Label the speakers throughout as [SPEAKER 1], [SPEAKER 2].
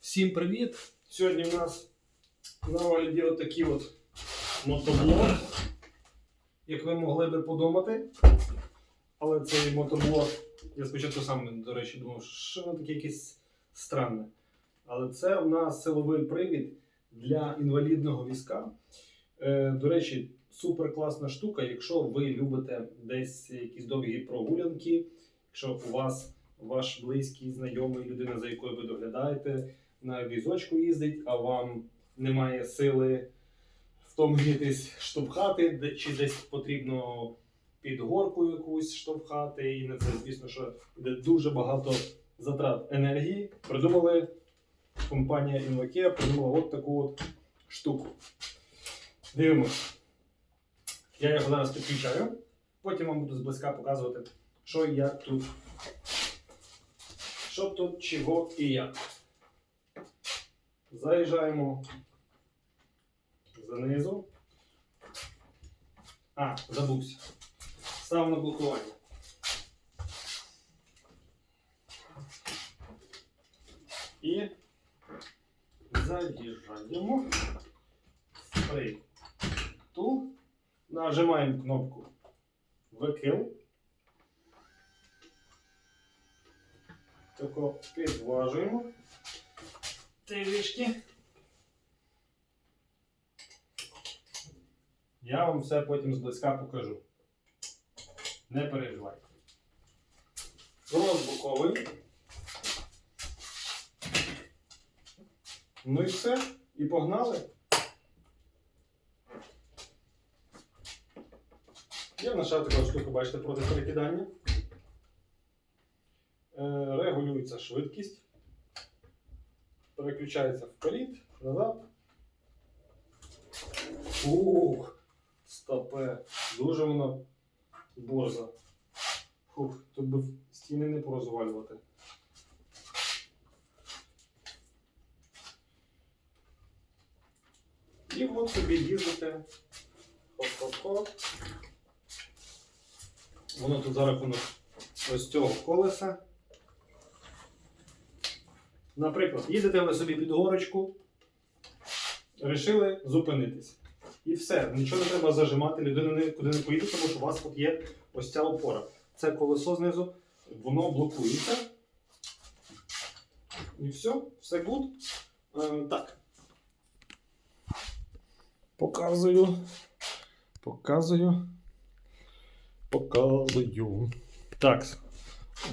[SPEAKER 1] Всім привіт! Сьогодні в нас на огляді отакий от мотоблок, як ви могли би подумати. Але цей мотоблок, я спочатку сам, до речі, думав, що воно таке якесь странне. Але це у нас силовий привід для інвалідного візка. Е, до речі, супер класна штука, якщо ви любите десь якісь довгі прогулянки, якщо у вас ваш близький, знайомий, людина, за якою ви доглядаєте, на візочку їздить, а вам немає сили втомитись штовхати, чи десь потрібно під горку якусь штовхати, і на це, звісно, що йде дуже багато затрат енергії. Придумали компанія Invacare, придумала от таку от штуку. Дивимось. Я його зараз підключаю, потім вам буду зблизька показувати, що як тут що тут, чого і як. Заїжджаємо занизу. А, забувся. Став на блокування. І заїжджаємо. Спрей. Ту. Нажимаємо кнопку Викил. Тако підважуємо трішки. Я вам все потім зблизька покажу. Не переживайте. Розбуковуємо. Ну і все. І погнали. Є в нас така штука, бачите, проти перекидання. Е, регулюється швидкість, переключається вперед, назад. Ух, стопе, дуже воно борза. Фух, тут би стіни не порозвалювати. І от собі їздите. Хоп-хоп-хоп. Воно тут за рахунок ось цього колеса. Наприклад, їдете ви собі під горочку, вирішили зупинитись. І все, нічого не треба зажимати, людина нікуди не поїде, тому що у вас тут є ось ця опора. Це колесо знизу, воно блокується. І все, все гуд. Е, так. Показую. Показую. Показую. Так,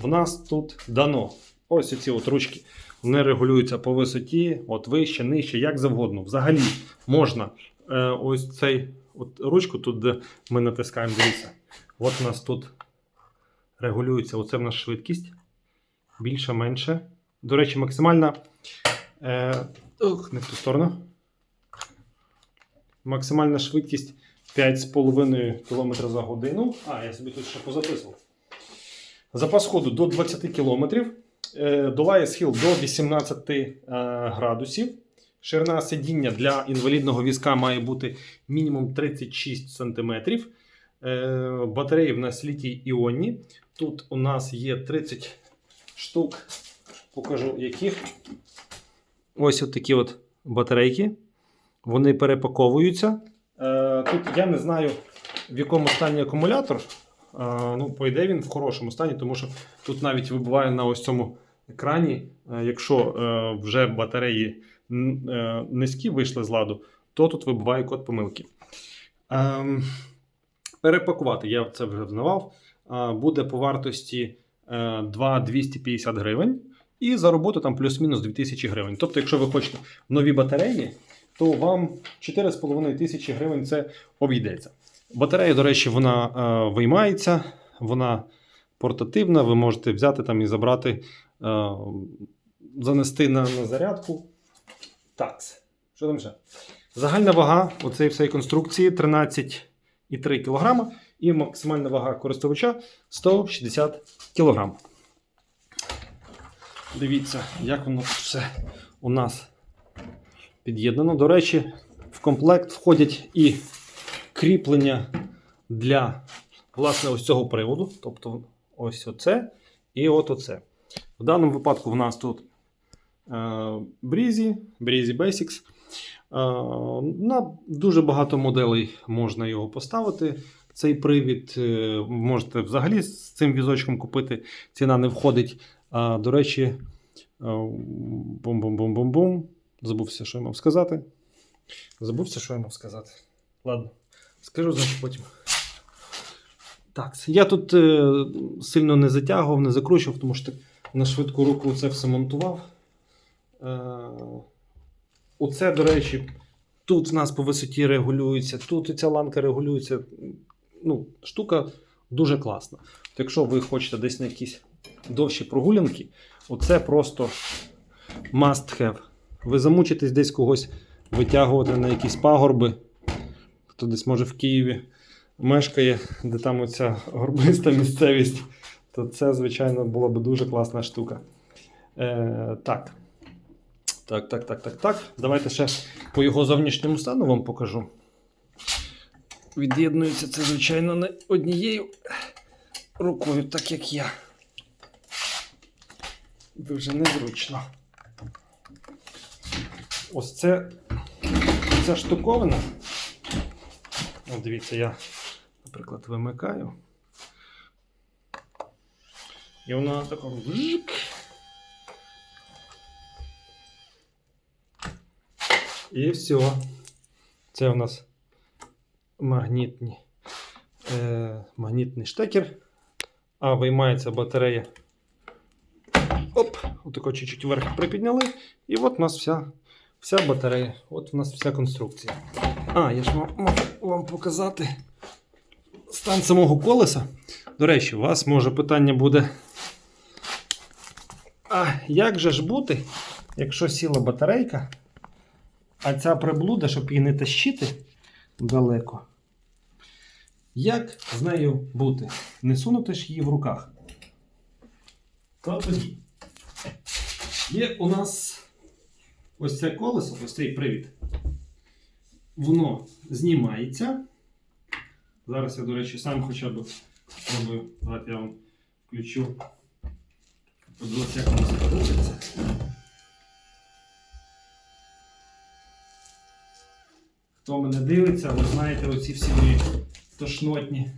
[SPEAKER 1] в нас тут дано. Ось ці от ручки. Вони регулюються по висоті, от вище, нижче, як завгодно. Взагалі можна е, ось цей от ручку, тут де ми натискаємо, дивіться. От у нас тут регулюється оце в нас швидкість. Більше, менше. До речі, максимальна. Е, ох, не в ту сторону. Максимальна швидкість 5,5 км за годину. А, я собі тут ще позаписував. Запас ходу до 20 км. Е, Долає схил до 18 е, градусів. Ширина сидіння для інвалідного візка має бути мінімум 36 см. Е, Батареї в нас літій іонні. Тут у нас є 30 штук. Покажу яких. Ось от такі от батарейки. Вони перепаковуються. Тут я не знаю, в якому стані акумулятор. Е, Ну, по ідеї він в хорошому стані, тому що тут навіть вибуває на ось цьому екрані, е, якщо е, вже батареї низькі вийшли з ладу, то тут вибуває код помилки. Ем, Перепакувати, я це вже взнавав, буде по вартості е, 2,250 гривень. І за роботу там плюс-мінус 2000 гривень. Тобто, якщо ви хочете нові батареї, то вам 4,5 тисячі гривень це обійдеться. Батарея, до речі, вона е, виймається, вона портативна, ви можете взяти там і забрати, е, занести на, на зарядку. Так, що там ще? Загальна вага оцеї всієї конструкції 13,3 кг і максимальна вага користувача 160 кг. Дивіться, як воно все у нас під'єднано. До речі, в комплект входять і кріплення для власне ось цього приводу. Тобто ось оце і от оце. В даному випадку в нас тут е, Breezy, Breezy Basics. Е, на дуже багато моделей можна його поставити. Цей привід е, можете взагалі з цим візочком купити. Ціна не входить. А, до речі, бум-бум-бум-бум-бум. Забувся, що я мав сказати. Забувся, що я мав сказати. Ладно, скажу значить потім. Так, я тут е, сильно не затягував, не закручував, тому що на швидку руку це все монтував. Е, оце, до речі, тут в нас по висоті регулюється, тут ця ланка регулюється. Ну, штука дуже класна. От Якщо ви хочете десь на якісь довші прогулянки, оце просто must have. Ви замучитесь десь когось витягувати на якісь пагорби. Хто десь може в Києві мешкає, де там оця горбиста місцевість, то це, звичайно, була б дуже класна штука. Е, так. Так, так, так, так, так. Давайте ще по його зовнішньому стану вам покажу. Від'єднується це, звичайно, не однією рукою, так як я. Дуже незручно. Ось це ця штуковина. От дивіться, я, наприклад, вимикаю. І вона така вжик. І все. Це у нас магнітні, е, магнітний штекер. А виймається батарея. Оп! Отако чуть-чуть вверх припідняли. І от у нас вся, вся батарея. От у нас вся конструкція. А, я ж мав, вам показати стан самого колеса. До речі, у вас може питання буде. А як же ж бути, якщо сіла батарейка, а ця приблуда, щоб її не тащити далеко? Як з нею бути? Не сунути ж її в руках. То тоді. Є у нас ось це колесо, ось цей привід. Воно знімається. Зараз я, до речі, сам хоча б спробую. Давайте я вам включу. Подивіться, як воно закрутиться. Хто мене дивиться, ви знаєте оці всі мої тошнотні.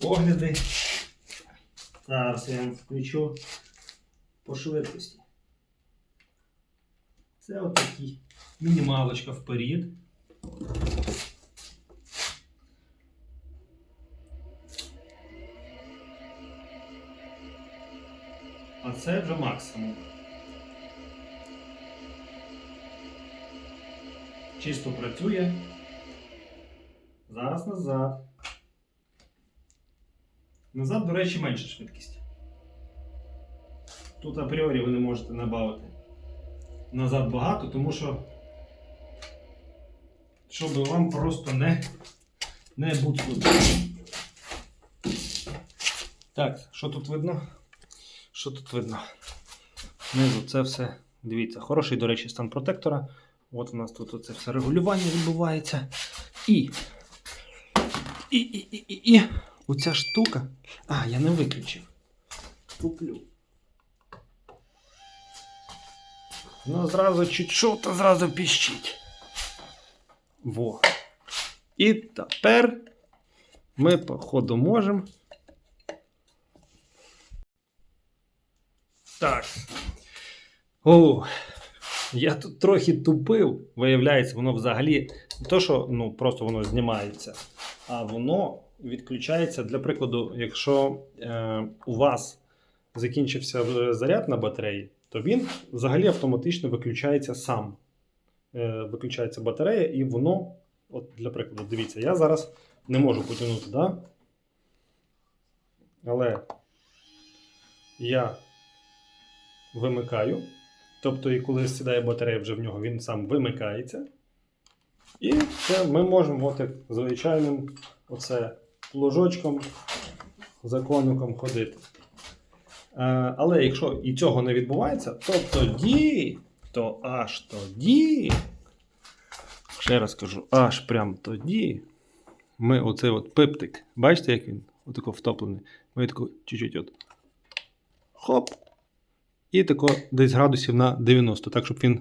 [SPEAKER 1] Огляди. Зараз я вам включу по швидкості. Це отакі. Мінімалочка вперед. А це вже максимум. Чисто працює. Зараз назад. Назад, до речі, менша швидкість. Тут апріорі ви не можете набавити назад багато, тому що щоб вам просто не, не буцнути. Так, що тут видно? Що тут видно? Знизу це все. Дивіться, хороший, до речі, стан протектора. От у нас тут це все регулювання відбувається. І. І, і, і, і, і. Оця штука. А, я не виключив. Куплю. Ну, зразу чуть то зразу піщить. Во. І тепер ми, походу, можемо. Так. О, я тут трохи тупив. Виявляється, воно взагалі не то, що ну, просто воно знімається, а воно відключається для прикладу, якщо е, у вас закінчився заряд на батареї, то він взагалі автоматично виключається сам. Е, виключається батарея, і воно, от для прикладу, дивіться, я зараз не можу потягнути, да? але я вимикаю. Тобто, і коли сідає батарея вже в нього, він сам вимикається. І це ми можемо от як звичайним оце ложочком, законником ходити. Е, але якщо і цього не відбувається, то тоді, то аж тоді, ще раз кажу, аж прям тоді ми оцей от пиптик, бачите, як він? Отако втоплений. Ми тако чуть-чуть от. Хоп. І тако десь градусів на 90, так, щоб він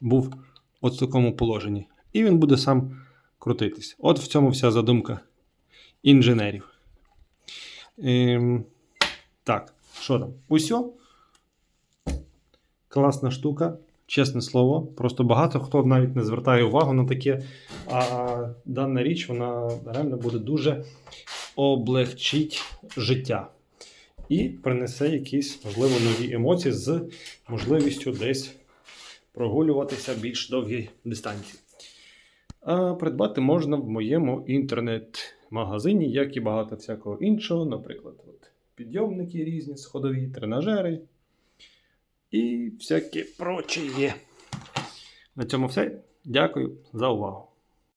[SPEAKER 1] був от в такому положенні. І він буде сам крутитись. От в цьому вся задумка інженерів. Ем, так, що там? Усьо. Класна штука, чесне слово. Просто багато хто навіть не звертає увагу на таке. А дана річ вона реально буде дуже облегчить життя. І принесе якісь, можливо, нові емоції з можливістю десь прогулюватися більш довгі дистанції. А придбати можна в моєму інтернет-магазині, як і багато всякого іншого, наприклад, от, підйомники різні, сходові, тренажери і всякі прочі є. На цьому все. Дякую за увагу.